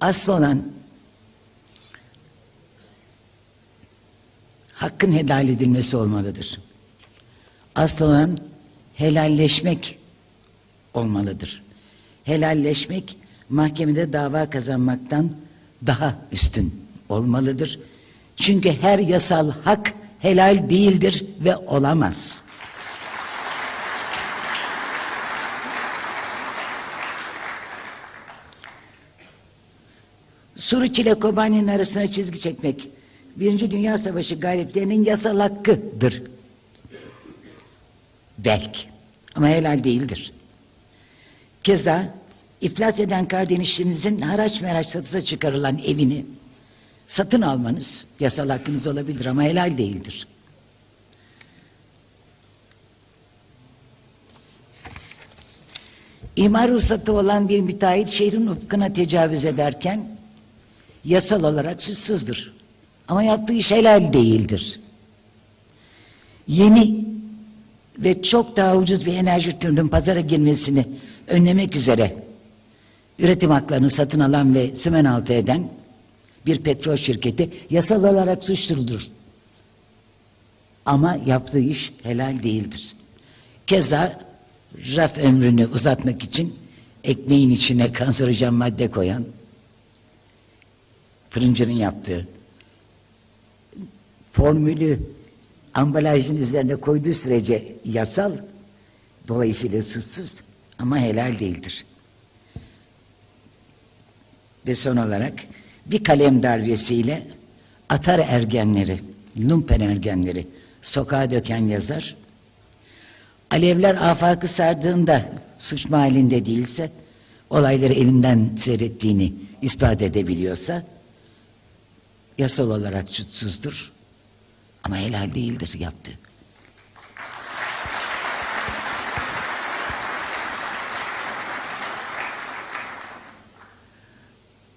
Asıl olan hakkın helal edilmesi olmalıdır. Asıl olan helalleşmek olmalıdır. Helalleşmek mahkemede dava kazanmaktan daha üstün olmalıdır. Çünkü her yasal hak helal değildir ve olamaz. Suruç ile Kobani'nin arasına çizgi çekmek, Birinci Dünya Savaşı galiplerinin yasal hakkıdır. Belki. Ama helal değildir. Keza iflas eden kardeşinizin haraç meraç satıza çıkarılan evini satın almanız yasal hakkınız olabilir ama helal değildir. İmar ruhsatı olan bir müteahhit şehrin ufkuna tecavüz ederken yasal olarak suçsuzdur. Ama yaptığı iş helal değildir. Yeni ve çok daha ucuz bir enerji türünün pazara girmesini önlemek üzere üretim haklarını satın alan ve sümen altı eden bir petrol şirketi yasal olarak suçludur. Ama yaptığı iş helal değildir. Keza raf ömrünü uzatmak için ekmeğin içine kanserojen madde koyan fırıncının yaptığı formülü ambalajın üzerine koyduğu sürece yasal dolayısıyla suçsuz ama helal değildir. Ve son olarak bir kalem darbesiyle atar ergenleri, lumpen ergenleri sokağa döken yazar, alevler afakı sardığında suç mahallinde değilse, olayları elinden seyrettiğini ispat edebiliyorsa, yasal olarak suçsuzdur. Ama helal değildir yaptı.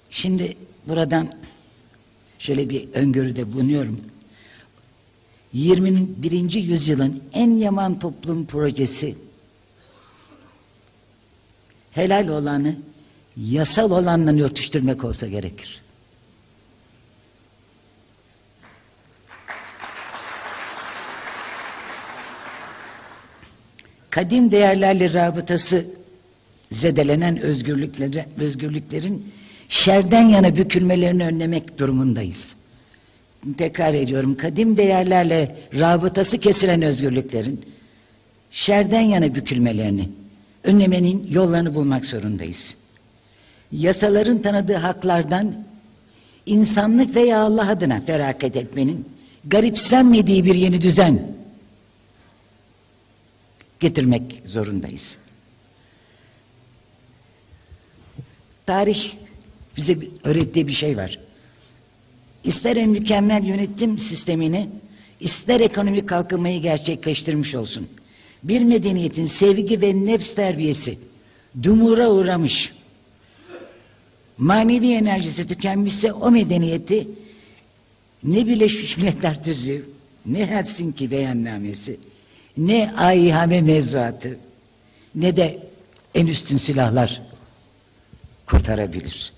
Şimdi buradan şöyle bir öngörüde bulunuyorum. 21. yüzyılın en yaman toplum projesi helal olanı yasal olanla örtüştürmek olsa gerekir. Kadim değerlerle rabıtası zedelenen özgürlükleri, özgürlüklerin şerden yana bükülmelerini önlemek durumundayız. Tekrar ediyorum, kadim değerlerle rabıtası kesilen özgürlüklerin şerden yana bükülmelerini önlemenin yollarını bulmak zorundayız. Yasaların tanıdığı haklardan insanlık veya Allah adına feragat etmenin garipsenmediği bir yeni düzen getirmek zorundayız. Tarih bize öğrettiği bir şey var. İster mükemmel yönetim sistemini, ister ekonomik kalkınmayı gerçekleştirmiş olsun. Bir medeniyetin sevgi ve nefs terbiyesi dumura uğramış, manevi enerjisi tükenmişse o medeniyeti ne Birleşmiş Milletler Tüzüğü, ne Helsinki beyannamesi, ne AİHM mevzuatı ne de en üstün silahlar kurtarabilir.